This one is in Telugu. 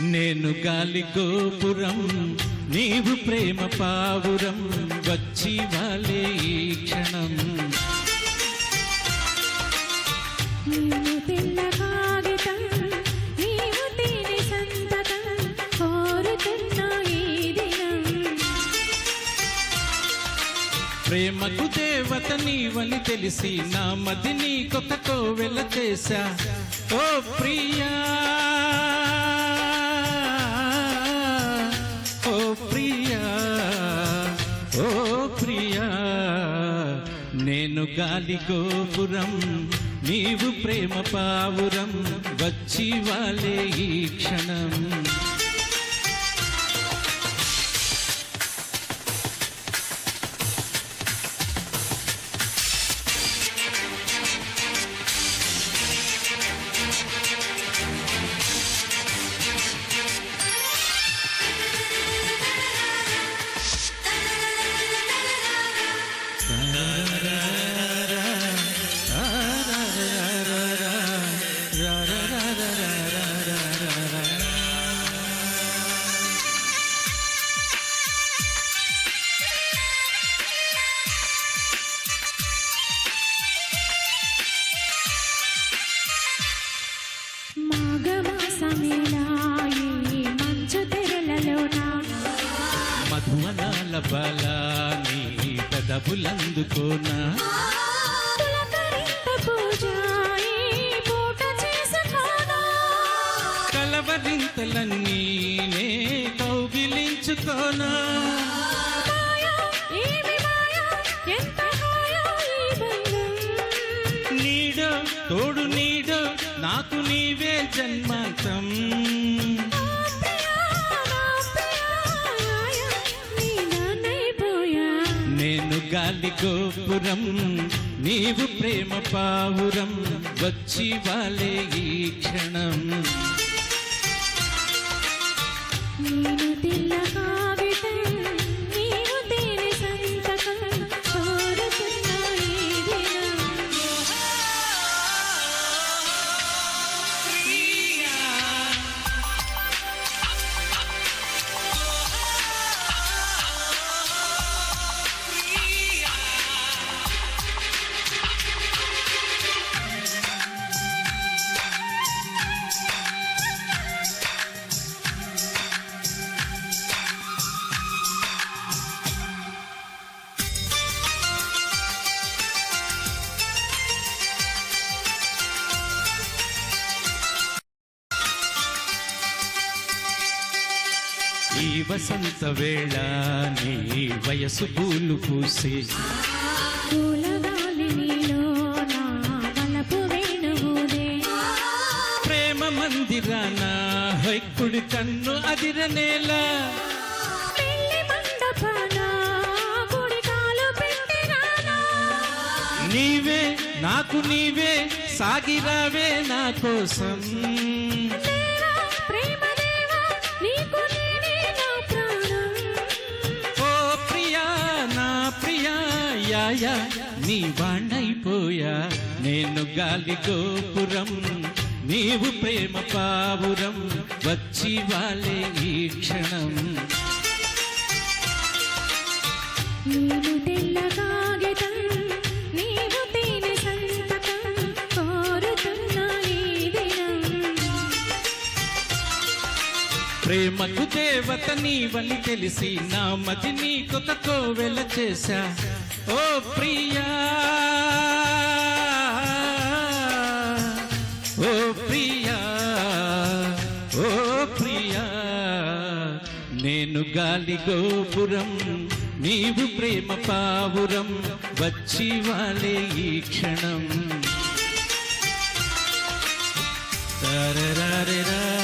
నేను గాలి గోపురం నీవు ప్రేమ పావురం వచ్చి వాలే ఈ క్షణం. నీవు తెల్ల కాగితం నీవు తేనె సంతకం కోరుతున్న ఈ దినం. ప్రేమకు దేవత నీవని తెలిసి నా మది నీకొక కోవెల చేశా. ఓ ప్రియా నేను గాలి గోపురం నీవు ప్రేమ పావురం వచ్చి వాలే ఈ క్షణం. కళల నీ పెదవులందుకోనా? కలవరింతలన్నీ నే కౌగిలించుకోనా నీడ తోడు నీడ నాకు నీవే జన్మాంతం. గాలి గోపురం నీవు ప్రేమ పావురం వచ్చి వాలే ఈ క్షణం. నేను తెల్ల ఈ వసంత వేళ నీ వయసు పూలు పూసే. ప్రేమ మందిరాన హైకుడి కన్ను అదిరనేలా నీవే నాకు నీవే సాగిరావే నా కోసం. యాయా నీ వాణ్ణైపోయా నేను గాలి గోపురం నీవు ప్రేమ పావురం వచ్చి వాలే ఈ క్షణం. నేను తెల్ల కాగితం నీవు తేనె సంతకం కోరుతున్న ఈ దినం. ప్రేమకు దేవత నీవని తెలిసి నా మది నీకొక కోవెల చేశా. ఓ ప్రియా ఓ ప్రియా ఓ ప్రియా నేను గాలి గోపురం నీవు ప్రేమ పావురం వచ్చి వాలే ఈ క్షణం. రా